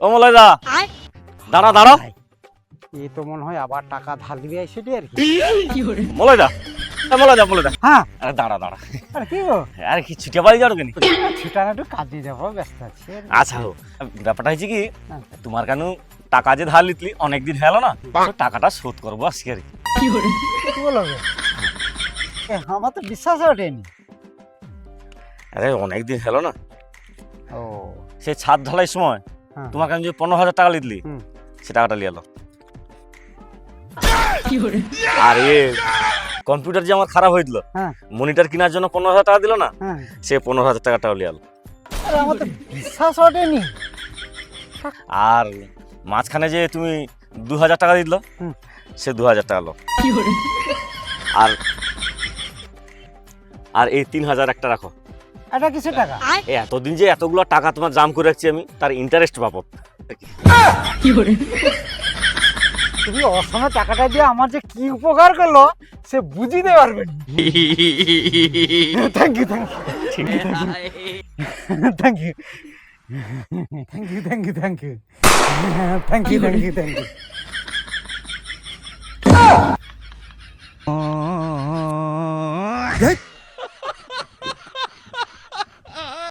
ও মলয়দা দাঁড়া দাঁড়া। এ তো মনে হয় আবার টাকা ধার দিবে সেটি আর কি। মলয়দা এ, মলয়দা মলয়দা হ্যাঁ। আরে দাঁড়া দাঁড়া। আর কি গো? আরে কি ছুটে বাড়ি যাও কেন? ছুটান একটু কাজে যাব ব্যস্ত আছি আচ্ছা হো ব্যাপারটা হয়েছে কি হ্যাঁ। তোমার কেন টাকা যে ধার লিতলি অনেকদিন হলো না টাকাটা শোধ করব আজকে আর কি। কি বলো আমার তো বিশ্বাস ওঠেনি। আরে অনেকদিন হলো না। ও। সেই ছাদ ঢালাই সময় হ্যাঁ। আমি কাছে যে পনেরো হাজার টাকা হুম। সে টাকাটা লিয়ে এলো। আর এ কম্পিউটার যে আমার খারাপ হয়েছিল হ্যাঁ। মনিটর কেনার জন্য পনেরো হাজার টাকা দিল না হ্যাঁ। সে পনেরো হাজার টাকাটাও লিয়ে এলো। আরে বিশ্বাস ওঠেনি। আর মাঝখানে যে তুমি দু হাজার টাকা দিল সে দু হাজার টাকা লো আর আর এই তিন হাজার একটা রাখো। এটা কিসের টাকা? এতদিন যে এতগুলো টাকা তোমার জাম করে রাখছি আমি তার ইন্টারেস্ট বাবদ। তুমি অসমে টাকাটা দিয়ে আমার যে কি উপকার করল সে বুঝিতে পারবে thank you thank you thank you thank you thank you thank you thank you thank you thank you thank you